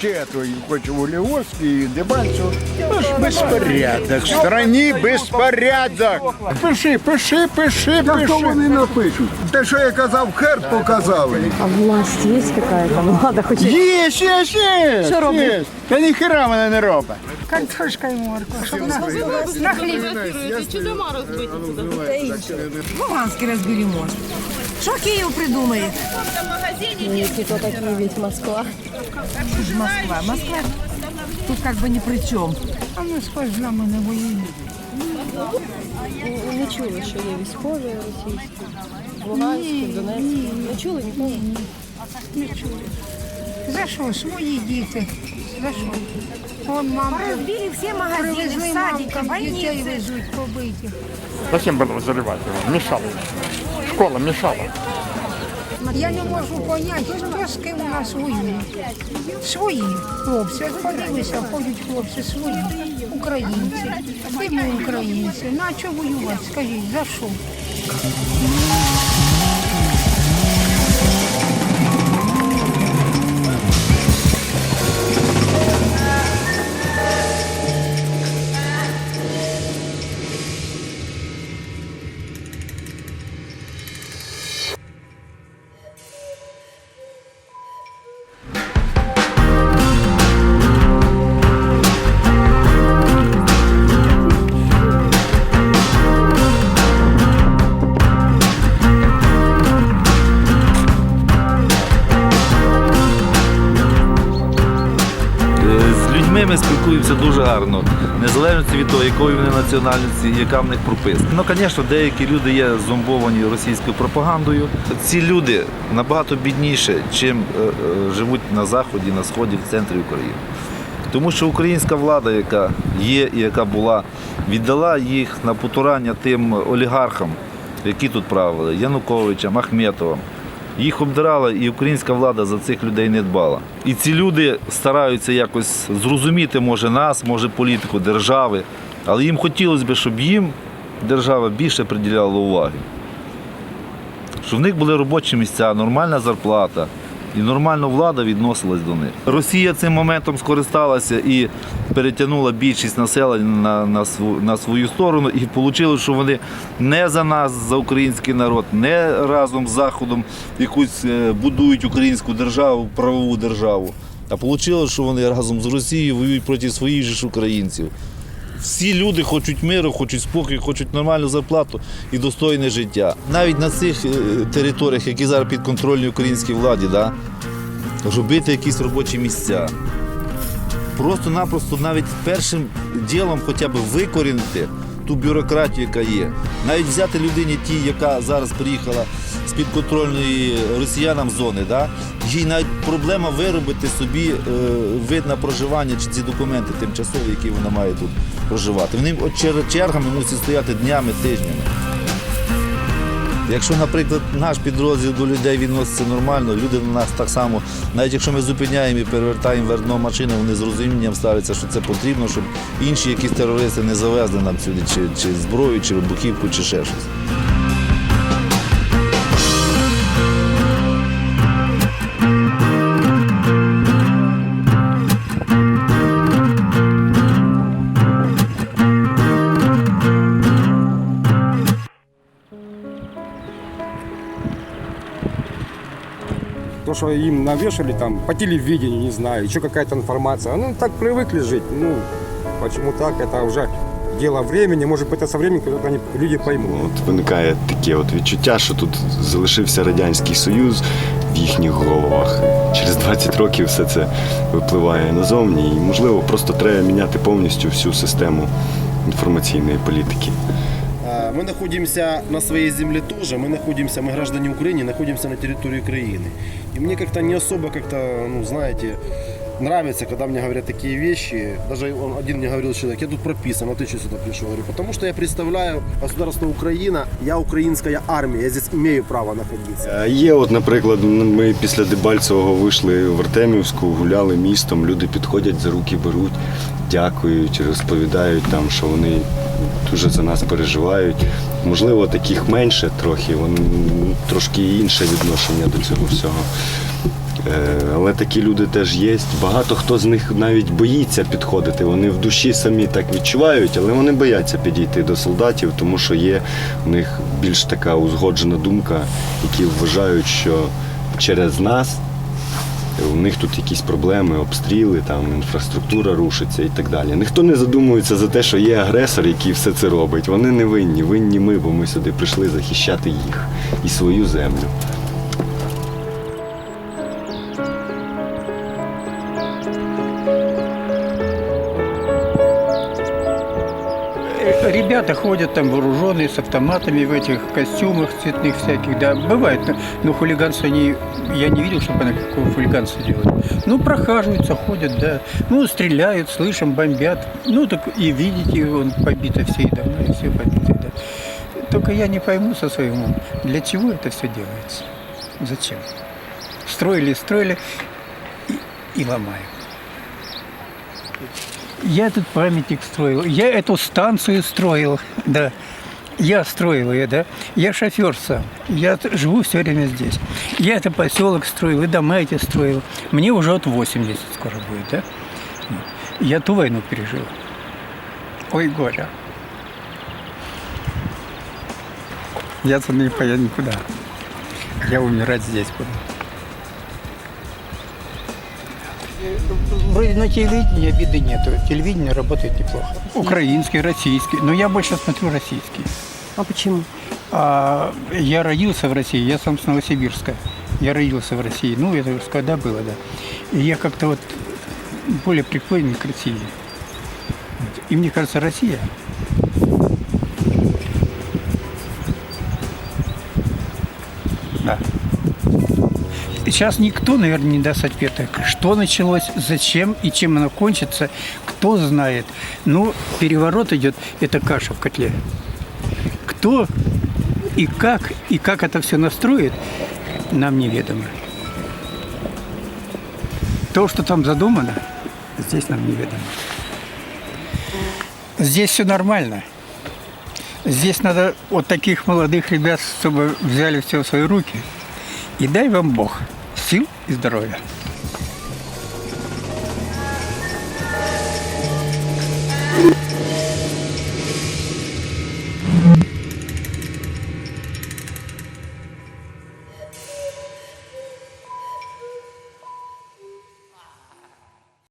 то и хоть в Улиоске, и Дебальцево. Ну ж безпорядок. В страні безпорядок. Пиши, пиши, пиши, Та пиши. що вони напишуть? Те, що я казав, хер показали. А власть есть какая-то? Влада хоть и- Є, є, є. Що робить? є. Та ніхера мене не робить. Картошка і морква, щоб на, на хліб. Чи дома розбиті Луганський розберемо. Що Київ придумає? Если кто такие ведь Москва. Москва. Москва тут как бы ни при чому. А ми схож з нами не воюємо. Не чули, що є військові російські. В Луганську, в Донецьку. Не чули ніколи? Не чули. За що? Свої діти. За що? Вон мамка. Розбили всі магазини, садики, дітей везуть побитих. Зачем було взривати його? Мішало. Школа мішала. Я не можу поняти, хто з ким у нас воює. Свої хлопці. От подивися, ходять хлопці свої, українці. І ми українці. Ну а воювати? Скажіть, за що? З людьми ми спілкуємося дуже гарно, незалежно від того, якої вони національності, яка в них прописка. Ну, звісно, деякі люди є зомбовані російською пропагандою. Ці люди набагато бідніше, чим е, е, живуть на заході, на сході, в центрі України. Тому що українська влада, яка є і яка була, віддала їх на потурання тим олігархам, які тут правили, Януковичем, Ахметовим. Їх обдирала, і українська влада за цих людей не дбала. І ці люди стараються якось зрозуміти, може, нас, може, політику держави. Але їм хотілося б, щоб їм держава більше приділяла уваги. Щоб в них були робочі місця, нормальна зарплата. І нормально влада відносилась до них. Росія цим моментом скористалася і перетягнула більшість населення на, на, на свою сторону. І вийшло, що вони не за нас, за український народ, не разом з Заходом якусь е, будують українську державу, правову державу. А вийшло, що вони разом з Росією воюють проти своїх же українців. Всі люди хочуть миру, хочуть спокою, хочуть нормальну зарплату і достойне життя. Навіть на цих е, територіях, які зараз підконтрольні українській владі, да, робити якісь робочі місця. Просто-напросто навіть першим ділом хоча б викорінити ту бюрократію, яка є. Навіть взяти людині ті, яка зараз приїхала з підконтрольної росіянам зони, да? їй навіть проблема виробити собі е, вид на проживання чи ці документи тимчасові, які вона має тут проживати. Вони чергами мусять стояти днями, тижнями. Якщо, наприклад, наш підрозділ до людей відноситься нормально, люди до нас так само, навіть якщо ми зупиняємо і перевертаємо верно машину, вони з розумінням ставляться, що це потрібно, щоб інші якісь терористи не завезли нам сюди чи, чи зброю, чи вибухівку, чи ще щось. То, что им навешали там по телевидению, не знаю, еще какая-то информация. Ну, так привыкли жить. Ну, почему так, это уже дело времени. Может быть, это со временем когда они люди поймут. От виникає таке от відчуття, що тут залишився Радянський Союз в їхніх головах. Через 20 років все це випливає назовні, і можливо просто треба міняти повністю всю систему інформаційної політики. А, Мы находимся на своей земле тоже, мы находимся, мы граждане Украины, находимся на территории Украины. И мне как-то не особо как-то, ну, знаете, нравится, когда мне говорят такие вещи. Даже он, один мне говорил человек, я тут прописан, а ты что сюда пришел? Я говорю, потому что я представляю государство Украина, я украинская армия, я здесь имею право находиться. Е, Є, от, наприклад, ми після Дебальцевого вийшли в Артемівську, гуляли містом, люди підходять за руки беруть. дякують, розповідають там, що вони дуже за нас переживають. Можливо, таких менше трохи, вони трошки інше відношення до цього всього. Е, Але такі люди теж є. Багато хто з них навіть боїться підходити. Вони в душі самі так відчувають, але вони бояться підійти до солдатів, тому що є в них більш така узгоджена думка, які вважають, що через нас у них тут якісь проблеми, обстріли, там інфраструктура рушиться і так далі. Ніхто не задумується за те, що є агресор, який все це робить. Вони не винні, винні ми, бо ми сюди прийшли захищати їх і свою землю. Ребята ходят там вооруженные, с автоматами в этих костюмах цветных всяких, да, бывает, но, но хулиганство они, я не видел, чтобы они какого хулиганства делали. Ну, прохаживаются, ходят, да, ну, стреляют, слышим, бомбят, ну, так и видите, он побито все и все побиты, да. Только я не пойму со своим для чего это все делается, зачем. Строили, строили и, и ломают. Я этот памятник строил, я эту станцию строил, да. Я строил ее, да. Я шофер сам. Я живу все время здесь. Я это поселок строил, и дома эти строил. Мне уже от 80 скоро будет, да. Я ту войну пережил. Ой, горе. Я туда не поеду никуда. Я умирать здесь буду. Вроде на телевидении обиды нету. Телевидение работает неплохо. Украинский, российский. Но я больше смотрю российский. А почему? А я родился в России, я сам с Новосибирска. Я родился в России. Ну, это уже когда было, да. И я как-то вот более приклонен к России. Вот. И мне кажется, Россия Сейчас никто, наверное, не даст ответа, что началось, зачем и чем оно кончится, кто знает. Ну, переворот идет, это каша в котле. Кто и как, и как это все настроит, нам неведомо. То, что там задумано, здесь нам неведомо. Здесь все нормально. Здесь надо вот таких молодых ребят, чтобы взяли все в свои руки. И дай вам Бог сил и